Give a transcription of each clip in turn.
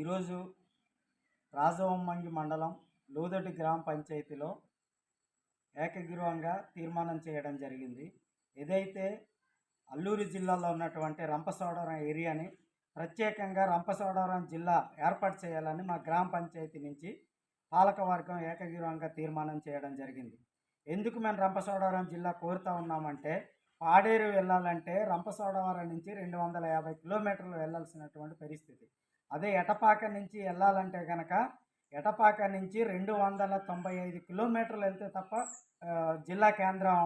ఈరోజు రాజవొమ్మంగి మండలం లోదొడ్డి గ్రామ పంచాయతీలో ఏకగ్రీవంగా తీర్మానం చేయడం జరిగింది. ఏదైతే అల్లూరు జిల్లాలో ఉన్నటువంటి రంపసోడవరం ఏరియాని ప్రత్యేకంగా రంపసోడవరం జిల్లా ఏర్పాటు చేయాలని మా గ్రామ పంచాయతీ నుంచి పాలకవర్గం ఏకగ్రీవంగా తీర్మానం చేయడం జరిగింది. ఎందుకు మేము రంపసోడవరం జిల్లా కోరుతా ఉన్నామంటే పాడేరు వెళ్ళాలంటే రంపసోడవరం నుంచి రెండు వందల యాభై కిలోమీటర్లు వెళ్ళాల్సినటువంటి పరిస్థితి. అదే ఎటపాక నుంచి వెళ్ళాలంటే కనుక ఎటపాక నుంచి రెండు వందల తొంభై ఐదు కిలోమీటర్లు వెళ్తే తప్ప జిల్లా కేంద్రం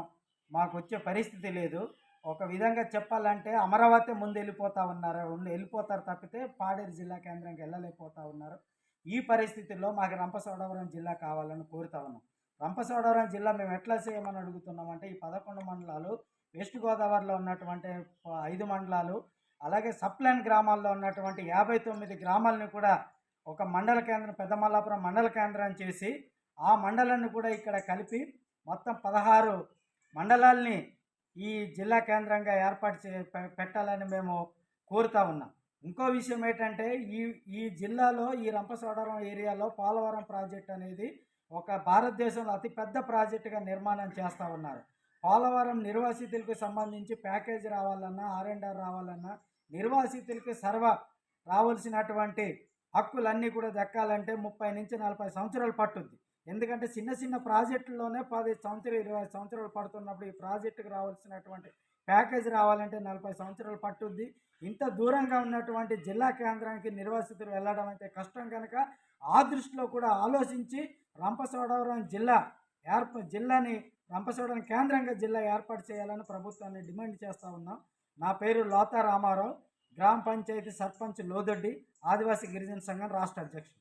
మాకు వచ్చే పరిస్థితి లేదు. ఒక విధంగా చెప్పాలంటే అమరావతి ముందు వెళ్ళిపోతా ఉన్నారు వెళ్ళిపోతారు తప్పితే పాడేరు జిల్లా కేంద్రంకి వెళ్ళలేకపోతా ఉన్నారు. ఈ పరిస్థితుల్లో మాకు రంపచోడవరం జిల్లా కావాలని కోరుతా ఉన్నాం. రంపచోడవరం జిల్లా మేము ఎట్లా చేయమని అడుగుతున్నామంటే ఈ పదకొండు మండలాలు వెస్ట్ గోదావరిలో ఉన్నటువంటి ఐదు మండలాలు అలాగే సప్లైన్ గ్రామాల్లో ఉన్నటువంటి యాభై తొమ్మిది గ్రామాలను కూడా ఒక మండల కేంద్రం పెద్దమల్లాపురం మండల కేంద్రం చేసి ఆ మండలాన్ని కూడా ఇక్కడ కలిపి మొత్తం పదహారు మండలాల్ని ఈ జిల్లా కేంద్రంగా ఏర్పాటు చే పె- పెట్టాలని మేము కోరుతా ఉన్నాం. ఇంకో విషయం ఏంటంటే ఈ ఈ జిల్లాలో ఈ రంపసోడవరం ఏరియాలో పోలవరం ప్రాజెక్ట్ అనేది ఒక భారతదేశంలో అతిపెద్ద ప్రాజెక్టుగా నిర్మాణం చేస్తూ ఉన్నారు. పోలవరం నిర్వాసితులకు సంబంధించి ప్యాకేజ్ రావాలన్నా ఆర్ అండ్ ఆర్ రావాలన్నా నిర్వాసితులకి సర్వ రావాల్సినటువంటి హక్కులన్నీ కూడా దక్కాలంటే ముప్పై నుంచి నలభై సంవత్సరాలు పట్టుద్ది ఎందుకంటే చిన్న చిన్న ప్రాజెక్టుల్లోనే పది సంవత్సరాలు ఇరవై సంవత్సరాలు పడుతున్నప్పుడు ఈ ప్రాజెక్టుకు రావాల్సినటువంటి ప్యాకేజ్ రావాలంటే నలభై సంవత్సరాలు పట్టుద్ది ఇంత దూరంగా ఉన్నటువంటి జిల్లా కేంద్రానికి నిర్వాసితులు వెళ్ళడం అయితే కష్టం కనుక ఆ దృష్టిలో కూడా ఆలోచించి రంపచోడవరం జిల్లా ఏర్ప జిల్లాని రంపచోడను కేంద్రంగా జిల్లా ఏర్పాటు చేయాలని ప్రభుత్వాన్ని డిమాండ్ చేస్తూ ఉన్నాం. నా పేరు లోతా రామారావు. గ్రామ పంచాయతీ సర్పంచ్ లోదొడ్డి. ఆదివాసీ గిరిజన సంఘం రాష్ట్ర అధ్యక్షుడు.